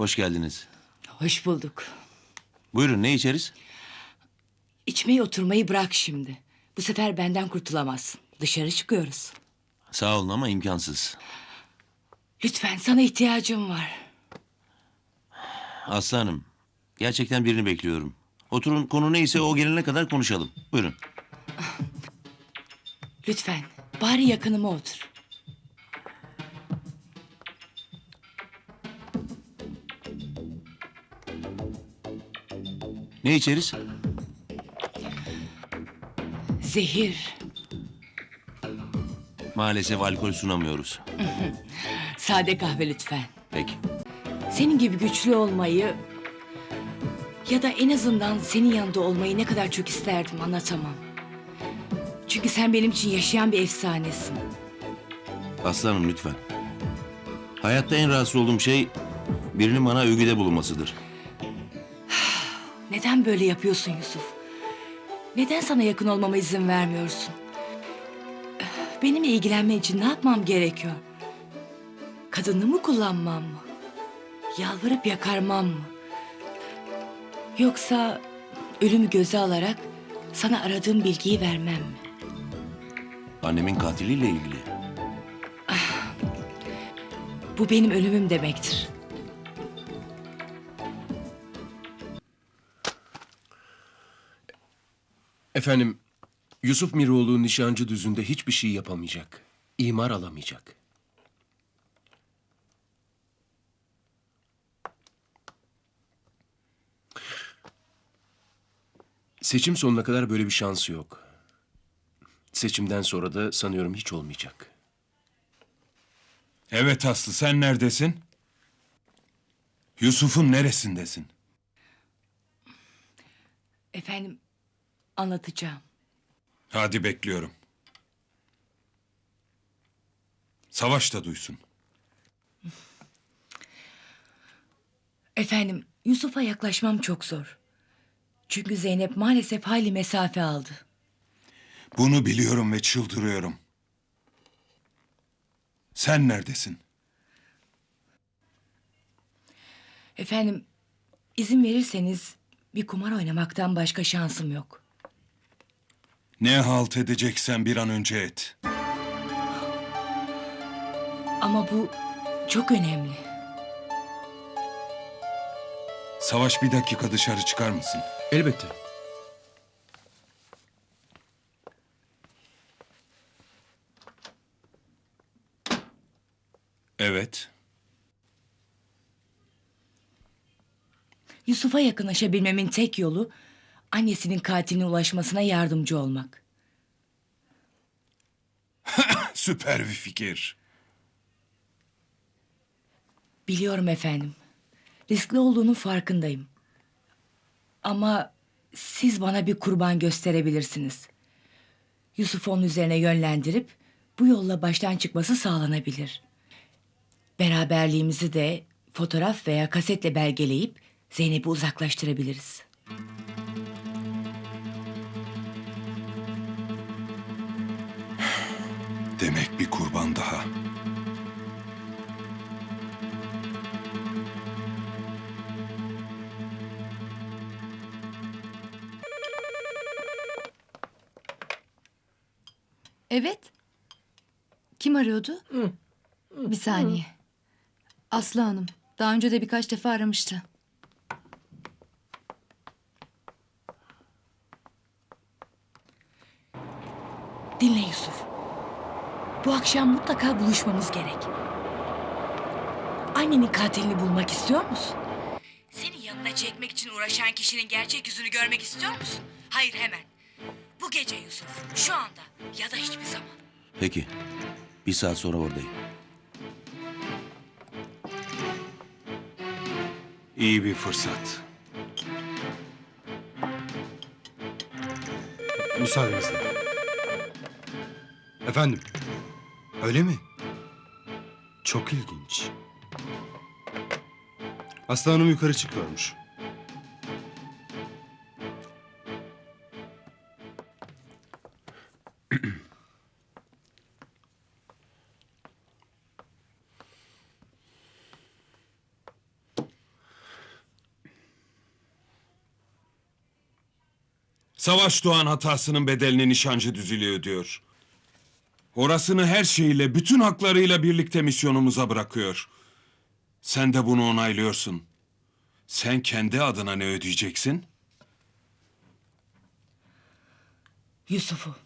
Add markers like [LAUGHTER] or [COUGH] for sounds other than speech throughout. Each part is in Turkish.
Hoş geldiniz. Hoş bulduk. Buyurun ne içeriz? İçmeyi oturmayı bırak şimdi. Bu sefer benden kurtulamazsın. Dışarı çıkıyoruz. Sağ olun ama imkansız. Lütfen sana ihtiyacım var. Aslanım, gerçekten birini bekliyorum. Oturun konu neyse o gelene kadar konuşalım. Buyurun. Lütfen bari yakınıma otur. Ne içeriz? Zehir. Maalesef alkol sunamıyoruz. [LAUGHS] Sade kahve lütfen. Peki. Senin gibi güçlü olmayı ya da en azından senin yanında olmayı ne kadar çok isterdim anlatamam. Çünkü sen benim için yaşayan bir efsanesin. Aslanım lütfen. Hayatta en rahatsız olduğum şey birinin bana övgüde bulunmasıdır. Neden böyle yapıyorsun Yusuf? Neden sana yakın olmama izin vermiyorsun? Benimle ilgilenmen için ne yapmam gerekiyor? Kadını mı kullanmam mı? Yalvarıp yakarmam mı? Yoksa ölümü göze alarak sana aradığım bilgiyi vermem mi? Annemin katiliyle ilgili. Bu benim ölümüm demektir. Efendim, Yusuf Miroğlu nişancı düzünde hiçbir şey yapamayacak. İmar alamayacak. Seçim sonuna kadar böyle bir şansı yok. Seçimden sonra da sanıyorum hiç olmayacak. Evet Aslı sen neredesin? Yusuf'un neresindesin? Efendim anlatacağım. Hadi bekliyorum. Savaş da duysun. Efendim Yusuf'a yaklaşmam çok zor. Çünkü Zeynep maalesef hayli mesafe aldı. Bunu biliyorum ve çıldırıyorum. Sen neredesin? Efendim, izin verirseniz bir kumar oynamaktan başka şansım yok. Ne halt edeceksen bir an önce et. Ama bu çok önemli. Savaş bir dakika dışarı çıkar mısın? Elbette. Evet. Yusuf'a yakınlaşabilmemin tek yolu annesinin katiline ulaşmasına yardımcı olmak. [LAUGHS] Süper bir fikir. Biliyorum efendim. Riskli olduğunun farkındayım. Ama siz bana bir kurban gösterebilirsiniz. Yusuf'u onun üzerine yönlendirip bu yolla baştan çıkması sağlanabilir. Beraberliğimizi de fotoğraf veya kasetle belgeleyip Zeynep'i uzaklaştırabiliriz. Demek bir kurban daha. Evet. Kim arıyordu? Bir saniye. Aslı Hanım. Daha önce de birkaç defa aramıştı. Dinle Yusuf. Bu akşam mutlaka buluşmamız gerek. Annenin katilini bulmak istiyor musun? Seni yanına çekmek için uğraşan kişinin gerçek yüzünü görmek istiyor musun? Hayır hemen. Bu gece Yusuf. Şu anda ya da hiçbir zaman. Peki. Bir saat sonra oradayım. İyi bir fırsat. Müsaadenizle. Efendim. Öyle mi? Çok ilginç. Aslı Hanım yukarı çıkıyormuş. Savaş Doğan hatasının bedelini nişancı düzülüyor ödüyor. Orasını her şeyiyle, bütün haklarıyla birlikte misyonumuza bırakıyor. Sen de bunu onaylıyorsun. Sen kendi adına ne ödeyeceksin? Yusuf'u.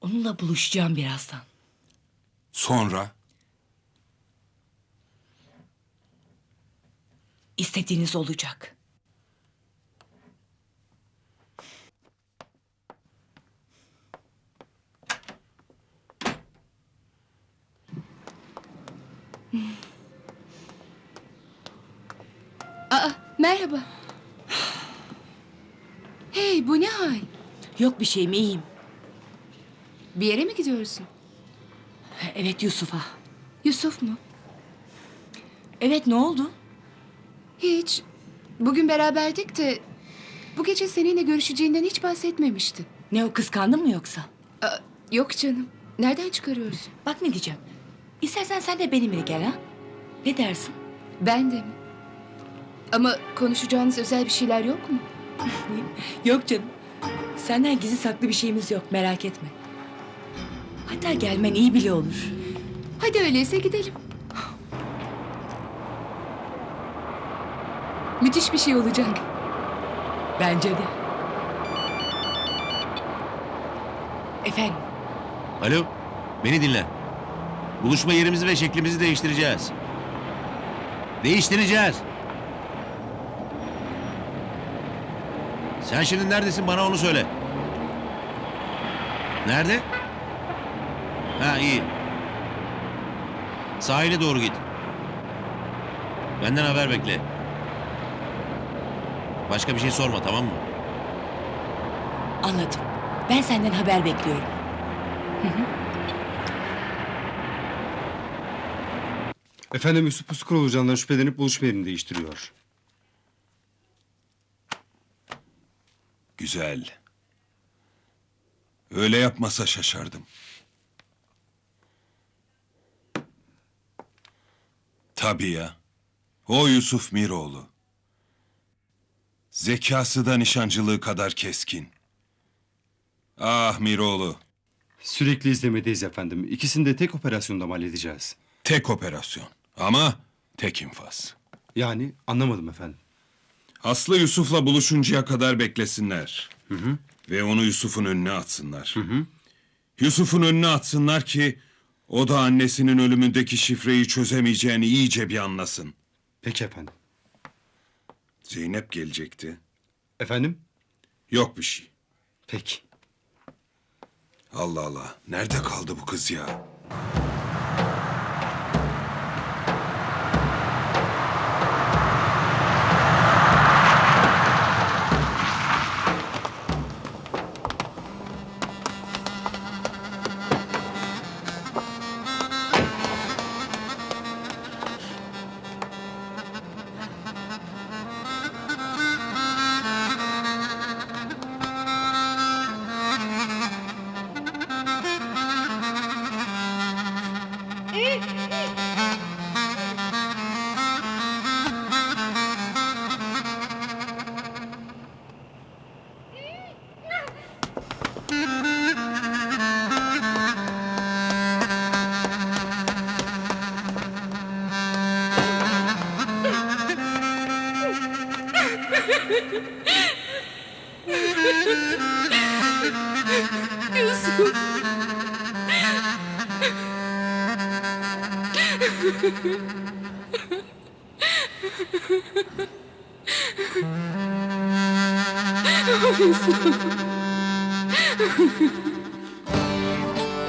Onunla buluşacağım birazdan. Sonra İstediğiniz olacak. Aa, merhaba. Hey, bu ne hal? Yok bir şeyim iyiyim. Bir yere mi gidiyorsun? Evet Yusuf'a. Yusuf mu? Evet ne oldu? Hiç. Bugün beraberdik de bu gece seninle görüşeceğinden hiç bahsetmemişti. Ne o kıskandın mı yoksa? Aa, yok canım. Nereden çıkarıyorsun? Bak ne diyeceğim. İstersen sen de benimle gel ha. Ne dersin? Ben de mi? Ama konuşacağınız özel bir şeyler yok mu? [LAUGHS] Yok canım. Senden gizli saklı bir şeyimiz yok merak etme. Hatta gelmen iyi bile olur. Hadi öyleyse gidelim. Müthiş bir şey olacak. Bence de. Efendim Alo, beni dinle. Buluşma yerimizi ve şeklimizi değiştireceğiz. Değiştireceğiz. Sen şimdi neredesin bana onu söyle. Nerede? Ha iyi. Sahile doğru git. Benden haber bekle. Başka bir şey sorma tamam mı? anladım. Ben senden haber bekliyorum. Efendim Yusuf Puskul olacağından şüphelenip buluşma yerini değiştiriyor. güzel. Öyle yapmasa şaşardım. Tabii ya. O Yusuf Miroğlu. Zekası da nişancılığı kadar keskin. Ah Miroğlu. Sürekli izlemedeyiz efendim. İkisini de tek operasyonda halledeceğiz? Tek operasyon. Ama tek infaz. Yani anlamadım efendim. Aslı Yusuf'la buluşuncaya kadar beklesinler. Ve onu Yusuf'un önüne atsınlar. Yusuf'un önüne atsınlar ki o da annesinin ölümündeki şifreyi çözemeyeceğini iyice bir anlasın. Peki efendim. Zeynep gelecekti. Efendim? Yok bir şey. Peki. Allah Allah. Nerede kaldı bu kız ya? Yusuf. [LAUGHS] Yusuf.